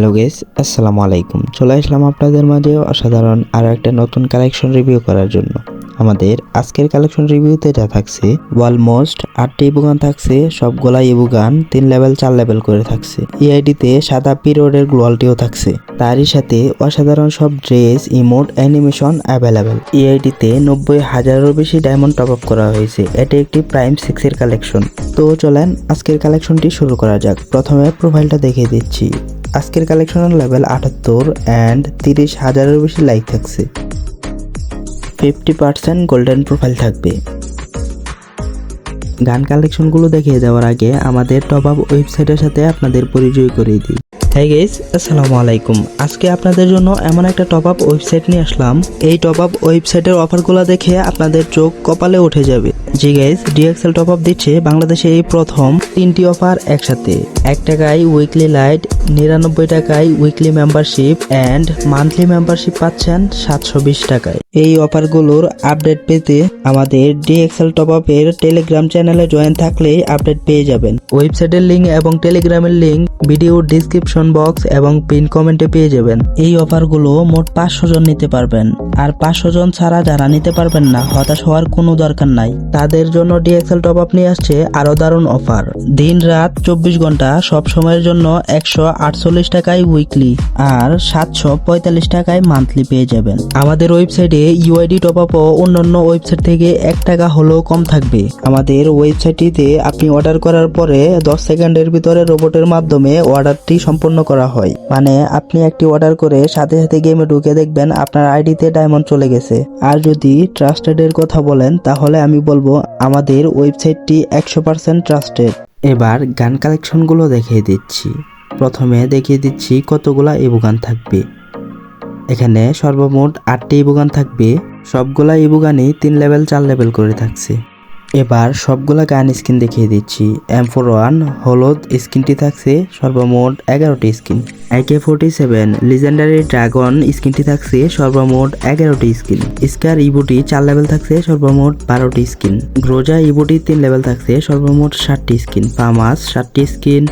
Hello guess আসসালামু আলাইকুম। চলে আসলাম আপনাদের মাঝে অসাধারণ আরও একটা নতুন কালেকশন রিভিউ করার জন্য। আমাদের আজকের কালেকশন রিভিউতে যা থাকছে অলমোস্ট আটটি ইবুগান থাকছে সবগুলা ইবুগান তিন লেভেল চার লেভেল করে থাকছে। ইআইডিতে সাদা পিরিয়ডের গ্লোয়ালটিও থাকছে। তারই সাথে অসাধারণ সব ড্রেস ইমোট অ্যানিমেশন অ্যাভেলেবেল ইআইডিতে নব্বই হাজারেরও বেশি ডায়মন্ড টপ আপ করা হয়েছে। এটি একটি প্রাইম সিক্সের কালেকশন তো চলেন আজকের কালেকশনটি শুরু করা যাক। প্রথমে প্রোফাইলটা দেখিয়ে দিচ্ছি। আজকের কালেকশনের লেভেল আটাত্তর অ্যান্ড তিরিশ হাজারের বেশি লাইক থাকছে। ফিফটি পার্সেন্ট গোল্ডেন প্রোফাইল থাকবে। গান কালেকশনগুলো দেখিয়ে দেওয়ার আগে আমাদের টপ আপ ওয়েবসাইটের সাথে আপনাদের পরিচয় করিয়ে দিই। হ্যাঁ গেস আসসালামু আলাইকুম। আজকে আপনাদের জন্য এমন একটা টপ আপ ওয়েবসাইট নিয়ে আসলাম। এই টপ আপ ওয়েবসাইটের অফারগুলো দেখে আপনাদের চোখ কপালে উঠে যাবে। জি গাইস ডিএক্সএল টপ আপ দিচ্ছে বাংলাদেশে এই প্রথম তিনটি অফার একসাথে। এক টাকায় উইকলি লাইট নিরানব্বই টাকায় weekly membership and monthly membership পাচ্ছেন সাতশো বিশ টাকায়। এই অফারগুলোর আপডেট পেতে আমাদের ডিএক্সএল টপ আপের টেলিগ্রাম চ্যানেলে জয়েন থাকলেই আপডেট পেয়ে যাবেন। ওয়েবসাইটের লিঙ্ক এবং টেলিগ্রামের লিঙ্ক ভিডিও ডিসক্রিপশন বক্স এবং পিন কমেন্টে পেয়ে যাবেন। এই অফারগুলো মোট পাঁচশো জন নিতে পারবেন। আর পাঁচশো জন ছাড়া যারা নিতে পারবেন না, হতাশ হওয়ার কোনো দরকার নাই। তাদের জন্য ডিএক্সএল টপ আপ নিয়ে আসছে আরও দারুণ অফার। দিন রাত চব্বিশ ঘণ্টা সব সময়ের জন্য একশো আটচল্লিশ টাকায় উইকলি আর সাতশো পঁয়তাল্লিশ টাকায় মান্থলি পেয়ে যাবেন। আমাদের ওয়েবসাইটে ইউআইডি টপ আপ ও অন্যান্য ওয়েবসাইট থেকে এক টাকা হলেও কম থাকবে। আমাদের ওয়েবসাইটটিতে আপনি অর্ডার করার পরে দশ সেকেন্ডের ভিতরে রোবটের মাধ্যমে অর্ডারটি সম্পূর্ণ করা হয়। মানে আপনি একটি অর্ডার করে সাথে সাথে গেমে ঢুকে দেখবেন আপনার আইডিতে ডায়মন্ড চলে গেছে। আর যদি ট্রাস্টেডের কথা বলেন, তাহলে আমি বলব আমাদের ওয়েবসাইটটি একশো পার্সেন্ট ট্রাস্টেড এবার গান কালেকশনগুলো দেখিয়ে দিচ্ছি। প্রথমে দেখিয়ে দিচ্ছি কতগুলা ইবুগান থাকবে। এখানে সর্বমোট আটটি ইবুগান থাকবে। সবগুলা ইবুগানই তিন লেভেল চার লেভেল করে থাকছে। এবার সবগুলা গান স্কিন দেখিয়ে দিচ্ছি। এম ফোর ওয়ান হলুদ স্কিনটি থাকছে সর্বমোট এগারোটি skin. AK forty seven legendary dragon স্কিনটি থাকছে সর্বমোট এগারোটি স্কিন। স্কার ইবুটি চার লেভেল থাকছে সর্বমোট বারোটি স্কিন। গ্রোজা ইবুটি তিন লেভেল থাকছে সর্বমোট ষাটটি স্কিন। পামাস ষাটটি স্কিন।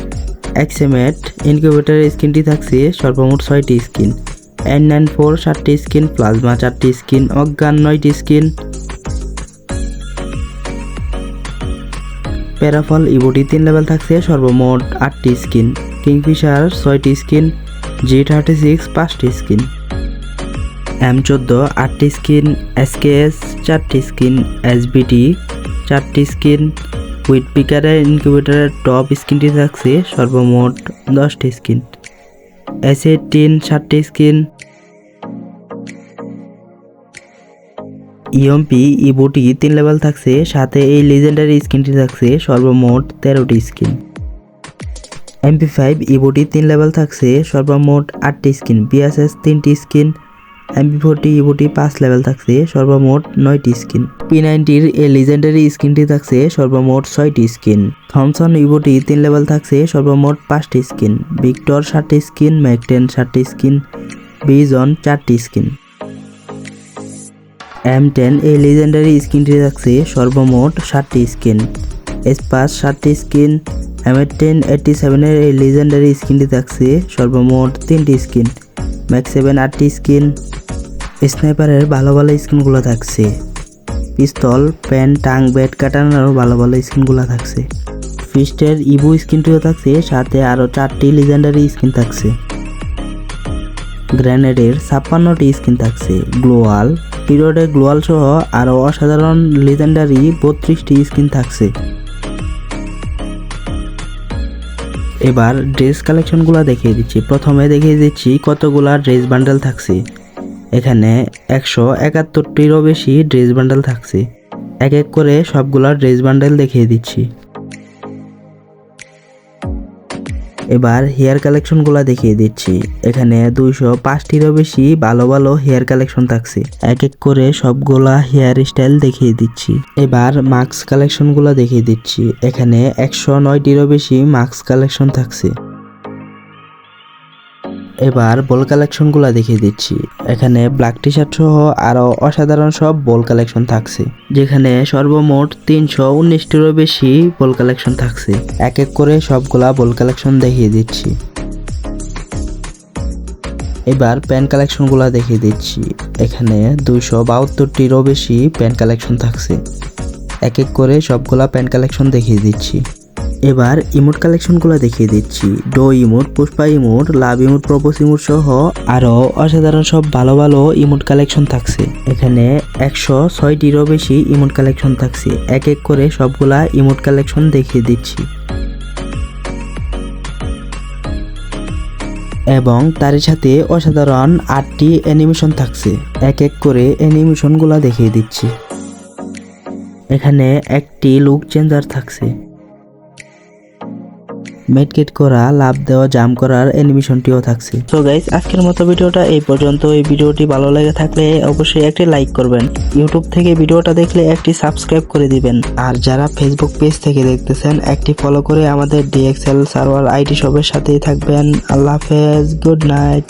এক্সেমেট ইনকিউবেটার স্কিনটি থাকছে সর্বমোট ছয়টি স্কিন। এন নাইন ফোর ষাটটি স্কিন প্লাজমা চারটি স্কিন, অজ্ঞান নয়টি স্কিন। প্যারাফল ইবোটি তিন লেভেল থাকছে, সর্বমোট আটটি স্কিন। কিংফিশার ছয়টি স্কিন জি থার্টি সিক্স পাঁচটি স্কিন। এম চোদ্দ আটটি স্কিন এসকেএস চারটি স্কিন এসবিটি চারটি স্কিন। উইট পিকারের ইনকিউবেটারের টপ স্কিনটি থাকছে, সর্বমোট দশটি স্কিন। এস এইটিন ষাটটি স্কিন ইএমপি ইবুটি তিন লেভেল থাকছে, সাথে এই লিজেন্ডারি স্কিনটি থাকছে সর্বমোট তেরোটি স্কিন এমপি ফাইভ ইবুটি তিন লেভেল থাকছে, সর্বমোট আটটি স্কিন বিএসএস তিনটি স্কিন এমপি ফোরটি ইবুটি পাঁচ লেভেল থাকছে, সর্বমোট নয়টি স্কিন পি নাইনটির এই লিজেন্ডারি স্কিনটি থাকছে, সর্বমোট ছয়টি স্কিন থমসন ইবুটি তিন লেভেল থাকছে, সর্বমোট পাঁচটি স্কিন ভিক্টর ষাটটি স্কিন ম্যাকটেন ষাটটি স্কিন বিজন চারটি স্কিন এম টেন এই লিজেন্ডারি স্কিনটি থাকছে সর্বমোট ষাটটি স্কিন এসপাস ষাটটি স্কিন এম টেন এইটটি সেভেনের এই লিজেন্ডারি স্কিনটি থাকছে সর্বমোট তিনটি স্কিন ম্যাক্স সেভেন আটটি স্কিন স্নাইপারের ভালো ভালো স্কিনগুলো থাকছে। পিস্তল প্যান টাং ব্যাট কাটানোরও ভালো ভালো স্কিনগুলো থাকছে। ফিস্টের ইবু স্কিনটিও থাকছে, সাথে আরও চারটি লিজেন্ডারি স্কিন থাকছে। গ্রেনেডের ছাপ্পান্নটি স্কিন থাকছে। গ্লোয়াল পিরিয়ডের গ্লোয়াল সহ আরও অসাধারণ লিজেন্ডারি বত্রিশটি স্কিন থাকছে। এবার ড্রেস কালেকশনগুলো দেখিয়ে দিচ্ছি। প্রথমে দেখিয়ে দিচ্ছি কতগুলা ড্রেস বান্ডেল থাকছে। এখানে একশো একাত্তরটিরও বেশি ড্রেস বান্ডেল থাকছে। এক এক করে সবগুলা ড্রেস বান্ডেল দেখিয়ে দিচ্ছি। এবার হেয়ার কালেকশনগুলো দেখিয়ে দিচ্ছি। এখানে দুইশো পাঁচটিরও বেশি ভালো ভালো হেয়ার কালেকশন থাকছে। এক এক করে সবগুলা হেয়ার স্টাইল দেখিয়ে দিচ্ছি। এবার মাস্ক কালেকশনগুলো দেখিয়ে দিচ্ছি। এখানে একশো নয়টিরও বেশি মাস্ক কালেকশন থাকছে। এবার বল কালেকশনগুলো দেখিয়ে দিচ্ছি। এখানে ব্ল্যাক টি শার্ট সহ আরও অসাধারণ সব বল কালেকশন থাকছে। যেখানে সর্বমোট তিনশো উনিশটিরও বেশি বল কালেকশন থাকছে। এক এক করে সবগুলা বল কালেকশন দেখিয়ে দিচ্ছি। এবার প্যান কালেকশনগুলো দেখিয়ে দিচ্ছি। এখানে দুইশো বাহাত্তরটিরও বেশি প্যান কালেকশন থাকছে। এক এক করে সবগুলা প্যান কালেকশন দেখিয়ে দিচ্ছি। এবার ইমোট কালেকশনগুলো দেখিয়ে দিচ্ছি। Do emote, Pushpa emote, love emote propose emote সহ আরও অসাধারণ সব ভালো ভালো ইমোট কালেকশন থাকছে। এখানে একশো ছয়টিরও বেশি ইমোট কালেকশন থাকছে। এক এক করে সবগুলা ইমোট কালেকশন দেখিয়ে দিচ্ছি। এবং তার সাথে অসাধারণ আটটি অ্যানিমেশন থাকছে। এক এক করে অ্যানিমেশনগুলো দেখিয়ে দিচ্ছি। এখানে একটি লুক চেঞ্জার থাকছে। মেডকেট করা লাভ দেওয়া জাম করার অ্যানিমেশনটিও থাকছে সো গাইজ আজকের মতো ভিডিওটা এই পর্যন্ত। এই ভিডিওটি ভালো লেগে থাকলে অবশ্যই একটি লাইক করবেন। ইউটিউব থেকে ভিডিওটা দেখলে একটি সাবস্ক্রাইব করে দিবেন। আর যারা ফেসবুক পেজ থেকে দেখতেছেন, একটি ফলো করে আমাদের ডিএক্সএল সার্ভার আইডি শপের সাথেই থাকবেন। আল্লাহ হাফেজ গুড নাইট